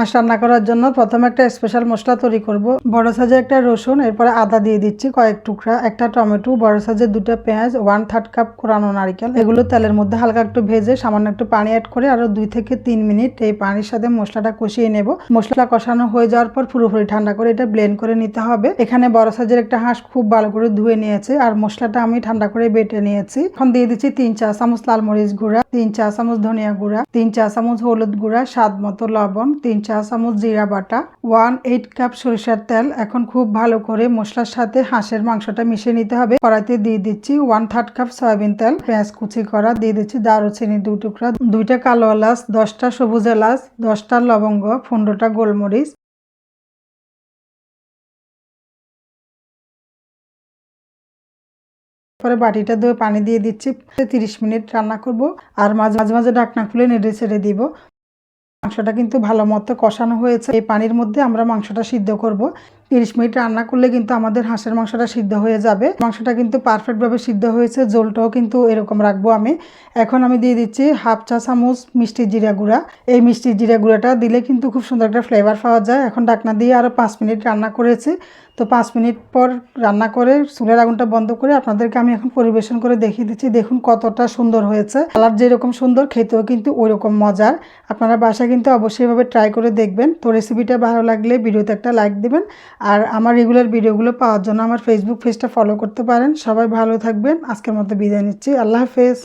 হাঁস রান্না করার জন্য প্রথমে একটা স্পেশাল মশলা তৈরি করব। বড় সাইজের একটা রসুন, এরপরে আদা দিয়ে দিচ্ছি কয়েক টুকরা, একটা টমেটো, বড় সাইজের দুটো পেঁয়াজ ওয়ান থার্ড কাপ কোরানো নারিকেল। এগুলো তেলের মধ্যে হালকা একটু ভেজে সামান্য একটু পানি অ্যাড করে আরও দুই থেকে তিন মিনিট এই পানির সাথে মশলাটা কষিয়ে নেব। মশলা কষানো হয়ে যাওয়ার পর পুরোপুরি ঠান্ডা করে এটা ব্লেন্ড করে নিতে হবে। এখানে বড় সাইজের একটা হাঁস খুব ভালো করে ধুয়ে নিয়েছে আর মশলাটা আমি ঠান্ডা করে বেটে নিয়েছি। এখন দিয়ে দিচ্ছি তিন চা চামচ লাল মরিচ গুঁড়া, তিন চা চামচ ধনিয়া গুঁড়া, তিন চা চামচ হলুদ গুঁড়া, স্বাদ মতো লবণ, তিন চা চামচ জিরা বাটা ওয়ান এইট কাপ সরিষার তেল, এখন খুব ভালো করে মশলার সাথে হাঁসের মাংসটা মিশিয়ে নিতে হবে। কড়াইতে দিয়ে দিচ্ছি ওয়ান থার্ড কাপ সয়াবিন তেল, পেঁয়াজ কুচি করা, দিয়ে দিচ্ছি দারুচিনি দু টুকরা, দুইটা কালো এলাচ, দশটা সবুজ এলাচ, দশটা লবঙ্গ, পনেরোটা গোলমরিচ। পরে বাটিটা ধুয়ে পানি দিয়ে দিচ্ছি, তিরিশ মিনিট রান্না করব, আর মাঝে মাঝে মাঝে ঢাকনা খুলে নেড়ে ছেড়ে দিব। মাংসটা কিন্তু ভালো মতো কষানো হয়েছে। এই পানির মধ্যে আমরা মাংসটা সিদ্ধ করব। তিরিশ মিনিট রান্না করলে কিন্তু আমাদের হাঁসের মাংসটা সিদ্ধ হয়ে যাবে। মাংসটা কিন্তু পারফেক্টভাবে সিদ্ধ হয়েছে জলটাও কিন্তু এরকম রাখব আমি। এখন আমি দিয়ে দিচ্ছি হাফ চা চামচ মিষ্টি জিরা গুঁড়া। এই মিষ্টি জিরা গুঁড়াটা দিলে কিন্তু খুব সুন্দর একটা ফ্লেভার পাওয়া যায়। এখন ডাকনা দিয়ে আরও পাঁচ মিনিট রান্না করেছি। তো পাঁচ মিনিট পর রান্না করে চুলের আগুনটা বন্ধ করে আপনাদেরকে আমি এখন পরিবেশন করে দেখিয়ে দিচ্ছি। দেখুন কতটা সুন্দর হয়েছে। কালার যেরকম সুন্দর, খেতেও কিন্তু ওই রকম মজার। আপনারা বাসায় কিন্তু অবশ্যইভাবে ট্রাই করে দেখবেন। তো রেসিপিটা ভালো লাগলে ভিডিওতে একটা লাইক দেবেন। আর আমার রেগুলার ভিডিওগুলো পাওয়ার জন্য আমার ফেসবুক পেজটা ফলো করতে পারেন। সবাই ভালো থাকবেন। আজকের মতো বিদায় নিচ্ছি। আল্লাহ হাফেজ।